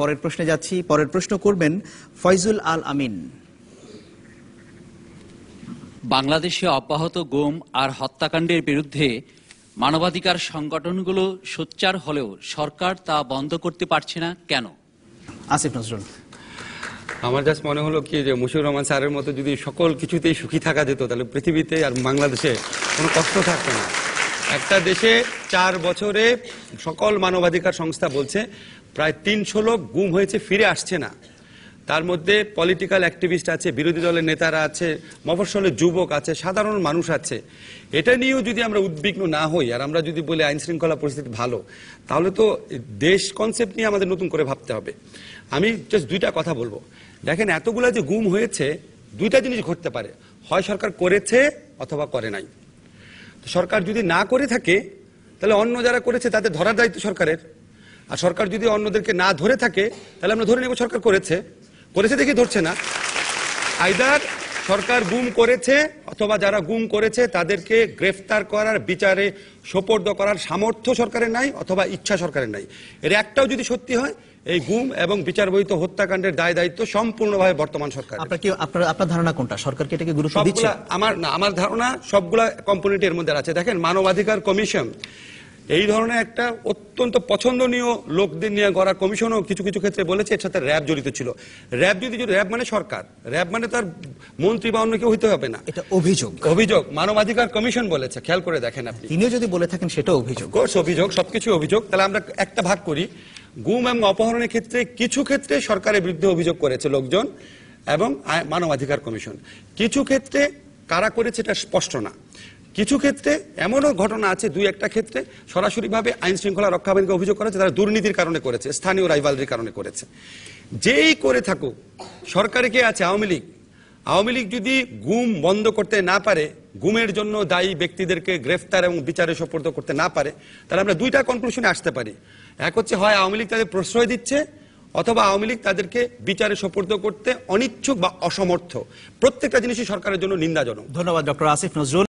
পরের প্রশ্নে যাচ্ছি। পরের প্রশ্ন করবেন ফয়জুল আল আমিন। বাংলাদেশে অব্যাহত গুম আর হত্যাকাণ্ডের বিরুদ্ধে মানবাধিকার সংগঠনগুলো সোচ্চার হলেও সরকার তা বন্ধ করতে পারছে না কেন? আসিফ নজরুল। আমার জাস্ট মনে হলো কি যে মুশিউর রহমান স্যারের মতো যদি সকল কিছুতেই সুখী থাকা যেত তাহলে পৃথিবীতে আর বাংলাদেশে কোনো কষ্ট থাকতো না। একটা দেশে চার বছরে সকল মানবাধিকার সংস্থা বলছে, প্রায় তিনশো লোক গুম হয়েছে, ফিরে আসছে না। তার মধ্যে পলিটিক্যাল অ্যাক্টিভিস্ট আছে, বিরোধী দলের নেতারা আছে মফস্বলের যুবক আছে, সাধারণ মানুষ আছে। এটা নিয়েও যদি আমরা উদ্বিগ্ন না হই, আর আমরা যদি বলি আইন শৃঙ্খলা পরিস্থিতি ভালো, তাহলে তো দেশ কনসেপ্ট নিয়ে আমাদের নতুন করে ভাবতে হবে। আমি জাস্ট দুইটা কথা বলব। দেখেন, এতগুলা যে গুম হয়েছে, দুইটা জিনিস ঘটতে পারে। হয় সরকার করেছে অথবা করে নাই। সরকার যদি না করে থাকে, তাহলে অন্য যারা করেছে তাদের ধরার দায়িত্ব সরকারের। আর সরকার যদি অন্যদেরকে না ধরে থাকে, তাহলে আমরা ধরে নেব সরকার করেছে। করেছে দেখি ধরছে না। আইদার সরকার গুম করেছে, অথবা যারা গুম করেছে, তাদেরকে গ্রেফতার করার বিচারে সোপর্দ করার সামর্থ্য সরকারের নাই, অথবা ইচ্ছা সরকারের নাই। এর একটাও যদি সত্যি হয় এই গুম এবং বিচার বহিত হত্যাকাণ্ডের দায় দায়িত্ব সম্পূর্ণভাবে বর্তমান সরকার আপনার কি আপনার আপনার ধারণা কোনটা? সরকার কি এটাকে গুরুত্ব দিচ্ছে? আমার না আমার ধারণা সবগুলা কম্পোনেন্ট এর মধ্যে আছে। দেখেন মানবাধিকার কমিশন এই ধরনের একটা অত্যন্ত পছন্দনীয় লোকদের নিয়ে গড়া কমিশনও কিছু কিছু ক্ষেত্রে বলেছে এর সাথে র্যাব জড়িত ছিল। র্যাব যদি র্যাব মানে সরকার। র্যাব মানে তার মন্ত্রী বা অন্য কেউ হইতে হবে না। এটা অভিযোগ। অভিযোগ মানবাধিকার কমিশন বলেছে খেয়াল করে দেখেন আপনি। তিনিও যদি বলে থাকেন সেটা অভিযোগ। অভিযোগ সবকিছু অভিযোগ। তাহলে আমরা একটা ভাগ করি। গুম এবং অপহরণের ক্ষেত্রে কিছু ক্ষেত্রে সরকারের বিরুদ্ধে অভিযোগ করেছে লোকজন এবং মানবাধিকার কমিশন। কিছু ক্ষেত্রে কারা করেছে এটা স্পষ্ট না। কিছু ক্ষেত্রে এমনও ঘটনা আছে, দুই একটা ক্ষেত্রে সরাসরিভাবে আইন শৃঙ্খলা রক্ষা বাহিনীকে অভিযোগ করেছে, তারা দুর্নীতির কারণে করেছে, স্থানীয় রাইভালরির কারণে করেছে। যেই করে থাকুক, সরকারে কে আছে? আওয়ামী লীগ। আওয়ামী লীগ যদি গুম বন্ধ করতে না পারে, গুমের জন্য দায়ী ব্যক্তিদেরকে গ্রেফতার এবং বিচারে সপর্দ করতে না পারে, তাহলে আমরা দুইটা কনক্লুশনে আসতে পারি। এক হচ্ছে, হয় আওয়ামী লীগ তাদের প্রশ্রয় দিচ্ছে, অথবা আওয়ামী লীগ তাদেরকে বিচারে সপর্দ করতে অনিচ্ছুক বা অসমর্থ। প্রত্যেকটা জিনিসই সরকারের জন্য নিন্দাজনক। ধন্যবাদ, ডক্টর আসিফ নজরুল।